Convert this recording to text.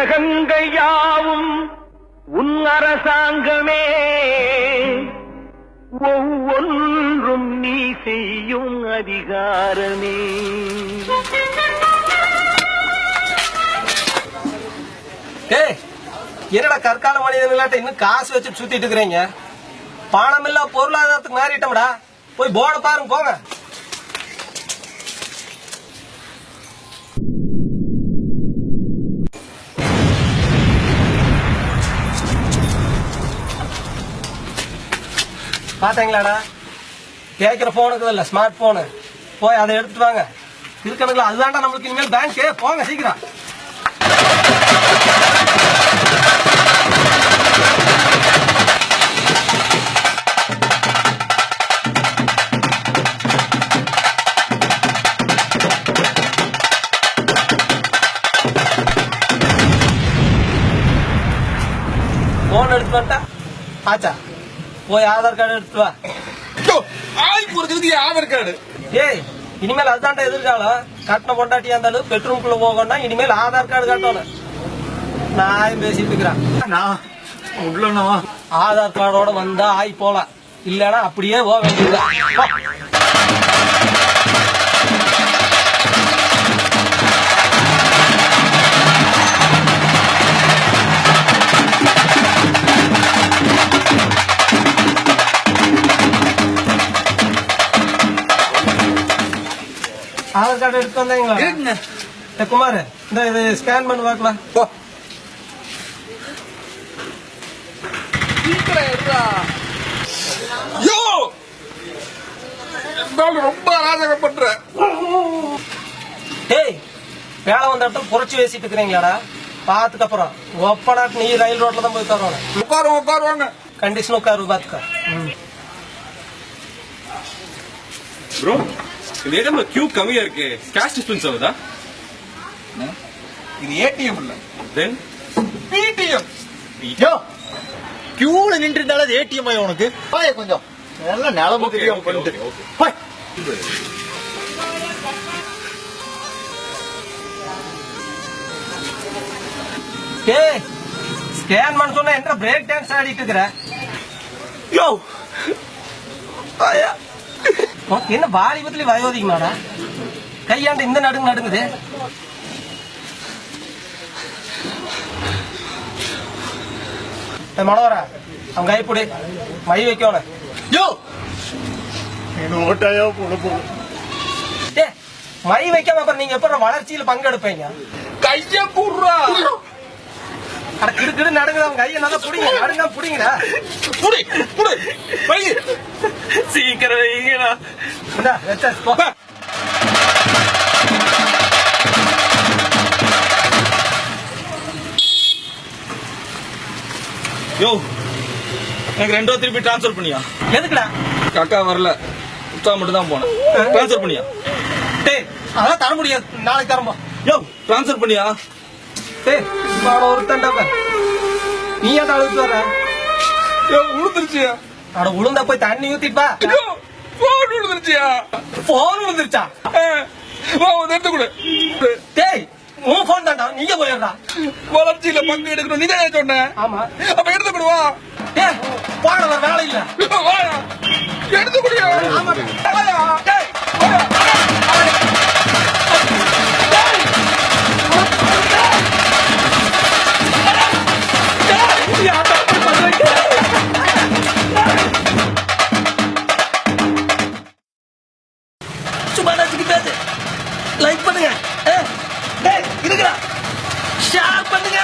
உலகங்கையாவும் உன் அரசாங்கமே. ஒவ்வொன்றும் நீ செய்யும் அதிகாரமே. என்னடா கற்கால மனிதர்களாட்ட இன்னும் காசு வச்சு சுத்திட்டு இருக்கிறீங்க? பணம் இல்ல பொருளாதாரத்துக்கு மாறிட்டோம்டா. போய் போர்டை பாருங்க போங்க. பார்த்தீங்களாடா கேட்குற போனுக்கு இல்லை ஸ்மார்ட் ஃபோனு போய் அதை எடுத்துட்டு வாங்க. இருக்கணுங்களா? அதுதான்டா நம்மளுக்கு இனிமேல் பேங்க்கு போங்க சீக்கிரம். போன் எடுத்து வந்துட்டா? ஆச்சா? போய் ஆதார் கார்டு எடுத்து வா. ஆய் போறதுக்கு ஆதார் கார்டு? ஏய் இனிமேல் அதுதான்டா எதிர்காலம். கட்டின பொண்டாட்டியா இருந்தாலும் பெட்ரூம்குள்ள போகணும்னா இனிமேல் ஆதார் கார்டு காட்டணும். நான் பேசிட்டு இருக்கிறேன். ஆதார் கார்டோட வந்தா ஆய் போலாம். இல்லனா அப்படியே போக வேண்டியதுதான். ஆதார் கார்டு எடுத்து வந்தீங்களா குமார் இந்த இது ஸ்கேன் பண்ணி பார்க்கலாம் போ. யோ! ரொம்ப அராஜகம் பண்ற டேய் வேலை வந்த இடத்துல புரட்சி பேசிட்டு இருக்கிறீங்களாடா. பார்த்துக்கு அப்புறம். ஒப்பனாட்டு நீ ரயில் ரோட்ல தான் போய் தரணும் உட்காரு உட்காருவாங்க. கண்டிஷன் உட்காரு பார்த்துக்க ப்ரோ இந்த ஏடிஎம்ல கியூ கம்மியா இருக்கு. கேஷ் டிஸ்பென்ஸ் ஆகுதா? இது ஏடிஎம் இல்ல. தென் பிடிஎம் யோ கியூல நின்று இருந்தாலும் அது ஏடிஎம் ஆயி உனக்கு. பாய கொஞ்சம். நல்லா நிலம தெரியாம பண்ணிட்டு. பாய். டேய் ஸ்கேன் பண்ண சொன்னா என்ன பிரேக் டான்ஸ் ஆடிட்டு இருக்கிற? யோ ஆயா என்ன வாலிபத்துல வயோதிகமாடா கையாண்டு இந்த நடுங்க நடுங்குது. ஏய், மனோகரா அவன் கைப்பிடி மை வைக்கணும் யோ! நோட்டாயா போட போகும் டே மை வைக்காம அப்புறம் நீங்க எப்ப வளர்ச்சியில பங்கெடுப்பீங்க? கைய கூடுறா அட கிடு கிடு நடுங்குது அவன் கையை நல்லா புடிங்க நடுங்க புடிங்கடா. புடி புடி வை சீக்கிரம் வைங்கடா இந்தா வச்சாச்சு போ. யோ எனக்கு ரெண்டோ திருப்பி ட்ரான்ஸ்ஃபர் பண்ணியா? எதுக்குடா? காக்கா வரல. உத்தா மட்டும் தான் போனேன் ட்ரான்ஸ்ஃபர் பண்ணியா? டேய் அதெல்லாம் தர முடியாது. நாளைக்கு தரம்போ யோ ட்ரான்ஸ்ஃபர் பண்ணியா? டேய் இவாள ஒருத்தன்டா பார். நீ ஏன்டா அழுத்து வர உளுந்துருச்சியா? அட உளுந்தா போய் தண்ணி யோ போன் உளுந்துருச்சியா? போன் விழுந்துருச்சா வா வந்து எடுத்து கொடு. டேய் உன் போன் தான்டா நீங்க போயிடுறா வளர்ச்சியில பங்கு எடுக்கணும். நீ தான் சொன்ன? ஆமா. அப்ப எடுத்து கொடு வா. டேய் போன வர வேலை இல்ல. எடுத்து கொடு ஆமா. சும்மா பேசு லைக் பண்ணுங்க. ஏய், டேய் இருக்குடா ஷேர் பண்ணுங்க.